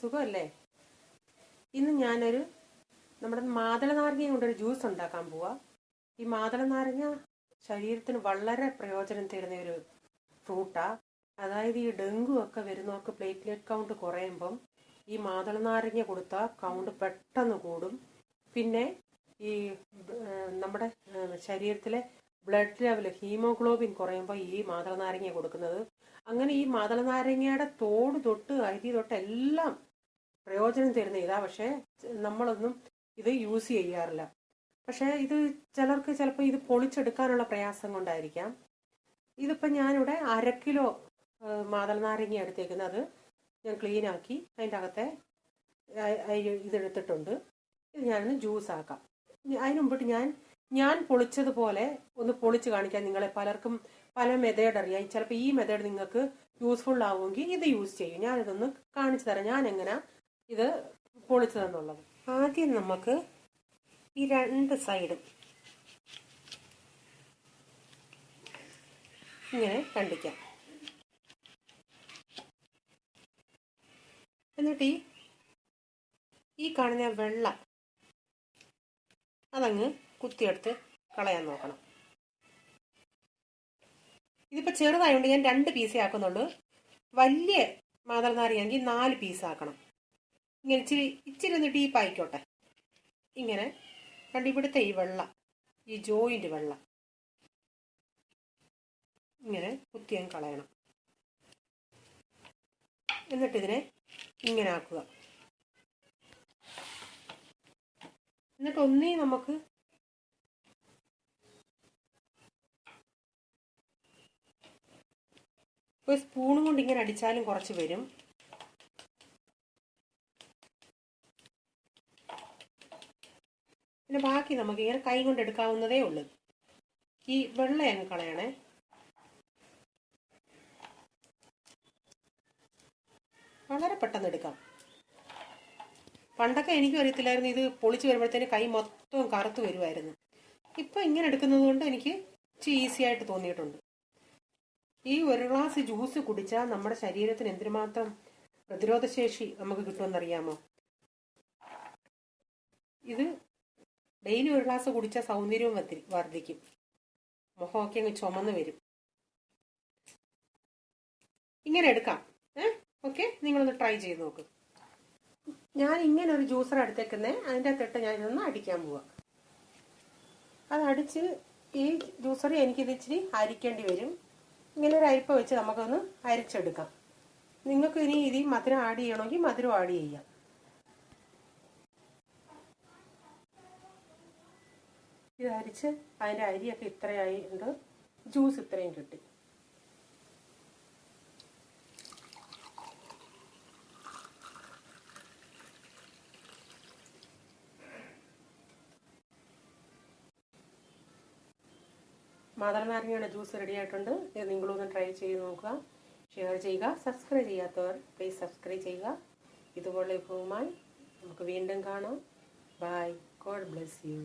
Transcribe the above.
സുഖമല്ലേ? ഇന്ന് ഞാനൊരു നമ്മുടെ മാതള നാരങ്ങ കൊണ്ടൊരു ജ്യൂസ് ഉണ്ടാക്കാൻ പോവാ. ഈ മാതള നാരങ്ങ ശരീരത്തിന് വളരെ പ്രയോജനം തരുന്ന ഒരു ഫ്രൂട്ടാ. അതായത് ഈ ഡെങ്കു ഒക്കെ വരുന്നവർക്ക് പ്ലേറ്റ്ലെറ്റ് കൗണ്ട് കുറയുമ്പം ഈ മാതള നാരങ്ങ കൊടുത്താൽ കൗണ്ട് പെട്ടെന്ന് കൂടും. പിന്നെ ഈ നമ്മുടെ ശരീരത്തിലെ ബ്ലഡ് ലെവൽ ഹീമോഗ്ലോബിൻ കുറയുമ്പോൾ ഈ മാതളനാരങ്ങ കൊടുക്കുന്നത്. അങ്ങനെ ഈ മാതളനാരങ്ങയുടെ തോട് തൊട്ട് അരി തൊട്ട് എല്ലാം പ്രയോജനം തരുന്ന ഇതാ. പക്ഷേ നമ്മളൊന്നും ഇത് യൂസ് ചെയ്യാറില്ല. പക്ഷേ ഇത് ചിലർക്ക് ചിലപ്പോൾ ഇത് പൊളിച്ചെടുക്കാനുള്ള പ്രയാസം കൊണ്ടായിരിക്കാം. ഇതിപ്പോൾ ഞാനിവിടെ അര കിലോ മാതളനാരങ്ങ മാതള നാരങ്ങ എടുത്തേക്കുന്നത്. അത് ഞാൻ ക്ലീൻ ആക്കി അതിന്റെ അകത്തെ ഇതെടുത്തിട്ടുണ്ട് ഇത് ഞാനൊന്ന് ജ്യൂസ് ആക്കാം അതിനു ഞാൻ ഞാൻ പൊളിച്ചതുപോലെ ഒന്ന് പൊളിച്ച് കാണിക്കാൻ നിങ്ങളെ പലർക്കും പല മെത്തേഡ് അറിയാം. ചിലപ്പോൾ ഈ മെത്തേഡ് നിങ്ങൾക്ക് യൂസ്ഫുൾ ആവുമെങ്കിൽ ഇത് യൂസ് ചെയ്യും. ഞാനിതൊന്ന് കാണിച്ചു തരാം. ഞാൻ എങ്ങനെ ഇത് പൊളിച്ചതെന്നുള്ളത്. ആദ്യം നമുക്ക് ഈ രണ്ട് സൈഡും ഇങ്ങനെ കണ്ടിക്കാം. എന്നിട്ട് ഈ ഈ കാണുന്ന വെള്ള അതങ്ങ് കുത്തിയെടുത്ത് കളയാൻ നോക്കണം. ഇതിപ്പോൾ ചെറുതായതുകൊണ്ട് ഞാൻ രണ്ട് പീസേ ആക്കുന്നുള്ളൂ. വലിയ മാതൃനാരിയാണെങ്കിൽ നാല് പീസ് ആക്കണം. ഇങ്ങനെ ഇച്ചിരി ഇച്ചിരി ഒന്ന് ഡീപ്പ് ആയിക്കോട്ടെ. ഇങ്ങനെ കണ്ട് ഇവിടുത്തെ ഈ വെള്ള ഈ ജോയിന്റ് വെള്ള. ഇങ്ങനെ കുത്തിയാൻ കളയണം. എന്നിട്ട് ഇതിനെ ഇങ്ങനെ ആക്കുക. എന്നിട്ട് ഒന്നേ നമുക്ക് ഒരു സ്പൂൺ കൊണ്ട് ഇങ്ങനെ അടിച്ചാലും കുറച്ച് വരും. പിന്നെ ബാക്കി നമുക്ക് ഇങ്ങനെ കൈ കൊണ്ട് എടുക്കാവുന്നതേ ഉള്ളൂ. ഈ വെള്ള അങ്ങ് കളയണേ. വളരെ പെട്ടെന്ന് എടുക്കാം. പണ്ടൊക്കെ എനിക്കും അറിയത്തില്ലായിരുന്നു ഇത് പൊളിച്ച് വരുമ്പോഴത്തേന് കൈ മൊത്തം കറുത്ത് വരുമായിരുന്നു ഇപ്പം ഇങ്ങനെ എടുക്കുന്നത് കൊണ്ട് എനിക്ക് ഈസി ആയിട്ട് തോന്നിയിട്ടുണ്ട്. ഈ ഒരു ഗ്ലാസ് ജ്യൂസ് കുടിച്ചാൽ നമ്മുടെ ശരീരത്തിന് എന്തിനുമാത്രം പ്രതിരോധശേഷി നമുക്ക് കിട്ടുമെന്നറിയാമോ? ഇത് ഡെയിലി ഒരു ഗ്ലാസ് കുടിച്ചാൽ സൗന്ദര്യവും വർദ്ധി- വർദ്ധിക്കും മുഖമൊക്കെ അങ്ങ് ചുമന്ന് വരും. ഇങ്ങനെ എടുക്കാം. ഏ? ഓക്കെ? നിങ്ങളൊന്ന് ട്രൈ ചെയ്ത് നോക്ക്. ഞാൻ ഇങ്ങനെ ഒരു ജ്യൂസർ എടുത്തേക്കുന്നേ. അതിന്റെ അകത്തിട്ട് ഞാൻ ഇതൊന്ന് അടിക്കാൻ പോവാ. അത് അടിച്ച് ഈ ജ്യൂസറി എനിക്കിത് ഇച്ചിരി അരിക്കേണ്ടി വരും. ഇങ്ങനെ ഒരു അരിപ്പ വെച്ച് നമുക്കൊന്ന് അരിച്ചെടുക്കാം. നിങ്ങൾക്ക് ഇനി ഇതിൽ മധുരം ആഡ് ചെയ്യണമെങ്കിൽ മധുരം ആഡ് ചെയ്യാം. ഇത് അരിച്ച് അതിന്റെ അരിയൊക്കെ ഇത്രയായി ഉണ്ട്. ജ്യൂസ് ഇത്രയും കിട്ടി. മാതള നാരങ്ങയുടെ ജ്യൂസ് റെഡി ആയിട്ടുണ്ട്. ഇത് നിങ്ങളൊന്ന് ട്രൈ ചെയ്ത് നോക്കുക. ഷെയർ ചെയ്യുക. സബ്സ്ക്രൈബ് ചെയ്യാത്തവർ പ്ലീസ് സബ്സ്ക്രൈബ് ചെയ്യുക. ഇതുപോലെ വിഭവമായി നമുക്ക് വീണ്ടും കാണാം. By God bless you